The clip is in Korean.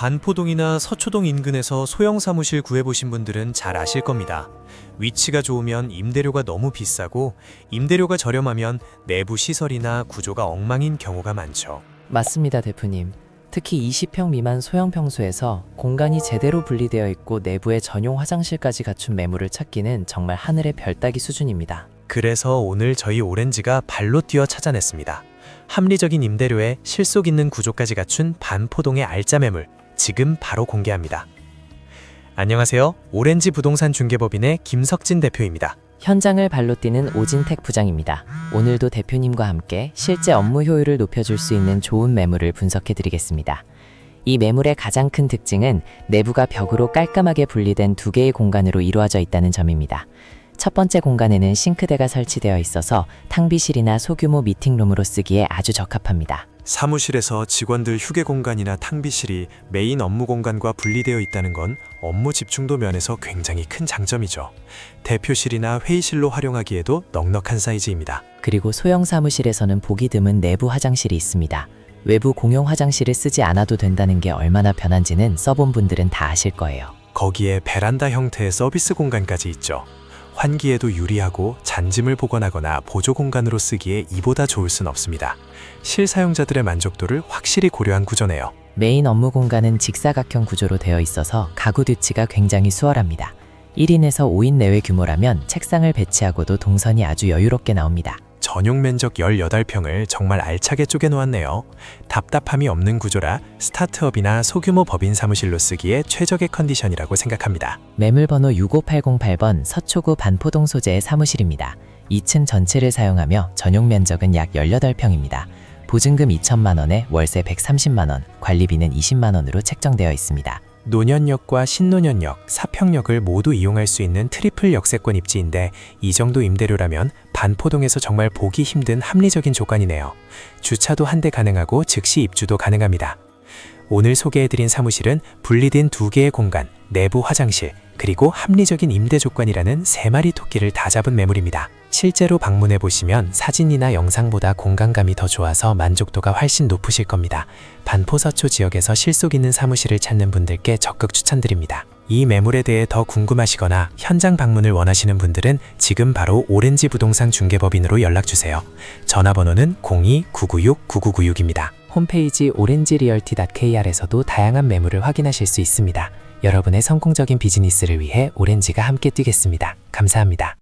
반포동이나 서초동 인근에서 소형 사무실 구해보신 분들은 잘 아실 겁니다. 위치가 좋으면 임대료가 너무 비싸고 임대료가 저렴하면 내부 시설이나 구조가 엉망인 경우가 많죠. 맞습니다, 대표님. 특히 20평 미만 소형 평수에서 공간이 제대로 분리되어 있고 내부에 전용 화장실까지 갖춘 매물을 찾기는 정말 하늘의 별 따기 수준입니다. 그래서 오늘 저희 오렌지가 발로 뛰어 찾아냈습니다. 합리적인 임대료에 실속 있는 구조까지 갖춘 반포동의 알짜 매물 지금 바로 공개합니다. 안녕하세요. 오렌지 부동산 중개법인의 김석진 대표입니다. 현장을 발로 뛰는 오진택 부장입니다. 오늘도 대표님과 함께 실제 업무 효율을 높여줄 수 있는 좋은 매물을 분석해 드리겠습니다. 이 매물의 가장 큰 특징은 내부가 벽으로 깔끔하게 분리된 두 개의 공간으로 이루어져 있다는 점입니다. 첫 번째 공간에는 싱크대가 설치되어 있어서 탕비실이나 소규모 미팅룸으로 쓰기에 아주 적합합니다. 사무실에서 직원들 휴게 공간이나 탕비실이 메인 업무 공간과 분리되어 있다는 건 업무 집중도 면에서 굉장히 큰 장점이죠. 대표실이나 회의실로 활용하기에도 넉넉한 사이즈입니다. 그리고 소형 사무실에서는 보기 드문 내부 화장실이 있습니다. 외부 공용 화장실을 쓰지 않아도 된다는 게 얼마나 편한지는 써본 분들은 다 아실 거예요. 거기에 베란다 형태의 서비스 공간까지 있죠. 환기에도 유리하고 잔짐을 보관하거나 보조 공간으로 쓰기에 이보다 좋을 순 없습니다. 실사용자들의 만족도를 확실히 고려한 구조네요. 메인 업무 공간은 직사각형 구조로 되어 있어서 가구 뒤치가 굉장히 수월합니다. 1인에서 5인 내외 규모라면 책상을 배치하고도 동선이 아주 여유롭게 나옵니다. 전용 면적 18평을 정말 알차게 쪼개 놓았네요. 답답함이 없는 구조라 스타트업이나 소규모 법인 사무실로 쓰기에 최적의 컨디션이라고 생각합니다. 매물번호 65808번 서초구 반포동 소재의 사무실입니다. 2층 전체를 사용하며 전용 면적은 약 18평입니다. 보증금 2천만 원에 월세 130만 원, 관리비는 20만 원으로 책정되어 있습니다. 노년역과 신노년역, 사평역을 모두 이용할 수 있는 트리플 역세권 입지인데 이 정도 임대료라면 반포동에서 정말 보기 힘든 합리적인 조건이네요. 주차도 한 대 가능하고 즉시 입주도 가능합니다. 오늘 소개해드린 사무실은 분리된 두 개의 공간, 내부 화장실, 그리고 합리적인 임대 조건이라는 세 마리 토끼를 다 잡은 매물입니다. 실제로 방문해 보시면 사진이나 영상보다 공간감이 더 좋아서 만족도가 훨씬 높으실 겁니다. 반포서초 지역에서 실속 있는 사무실을 찾는 분들께 적극 추천드립니다. 이 매물에 대해 더 궁금하시거나 현장 방문을 원하시는 분들은 지금 바로 오렌지 부동산 중개법인으로 연락 주세요. 전화번호는 02-996-9996입니다. 홈페이지 오렌지리얼티.kr에서도 다양한 매물을 확인하실 수 있습니다. 여러분의 성공적인 비즈니스를 위해 오렌지가 함께 뛰겠습니다. 감사합니다.